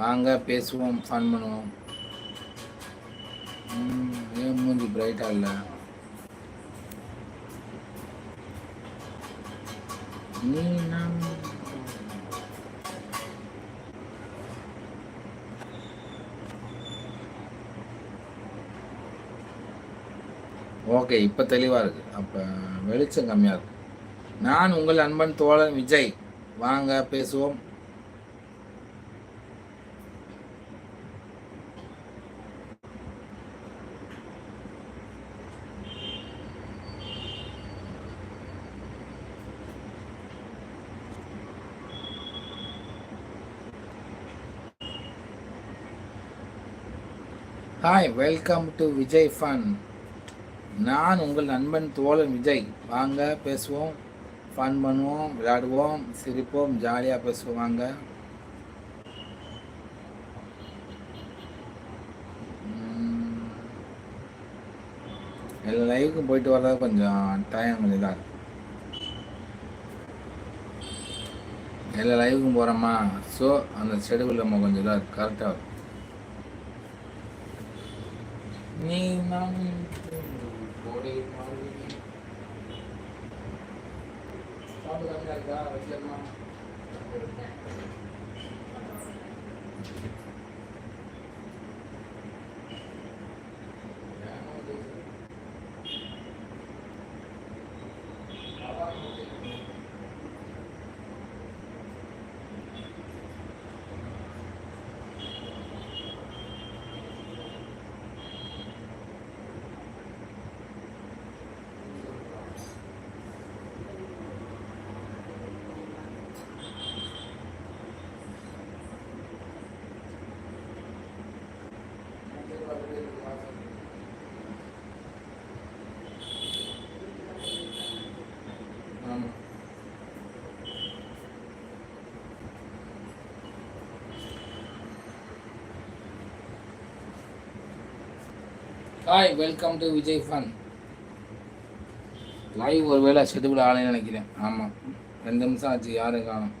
வாங்க பேசுவோம் ஃபன் பண்ணுவோம். ஏன் மூஞ்சி பிரைட்டாக இல்லை? நீ நான் ஓகே இப்போ தெளிவாக இருக்குது அப்போ வெளிச்சம் கம்மியாக இருக்குது நான் உங்கள் அன்பன் தோழன் விஜய். வாங்க பேசுவோம். Hi welcome to Vijay fun நான் உங்கள் நண்பன் தோழன் விஜய். வாங்க பேசுவோம் ஃபன் பண்ணுவோம் விளையாடுவோம் சிரிப்போம் ஜாலியாக பேசுவோம் வாங்க. எல்லா லைவுக்கும் போயிட்டு வர்றது கொஞ்சம் டைம் கொஞ்சம் இதாக எல்லா லைவுக்கும் போகிறோமா ஸோ அந்த ஷெடியூல் நம்ம கொஞ்சம் இதாக கரெக்டாக இருக்கும் நீ நான் கோடை மாறி. பாட்டு கம்மியா இருக்கா? வைக்கலாமா hi welcome to Vijay fun live ஒரு வேளை ஷெடியூல் ஆளுன்னு நினைக்கிறேன். ஆமாம் ரெண்டு நிமிஷம் ஆச்சு யாரும் காணும்.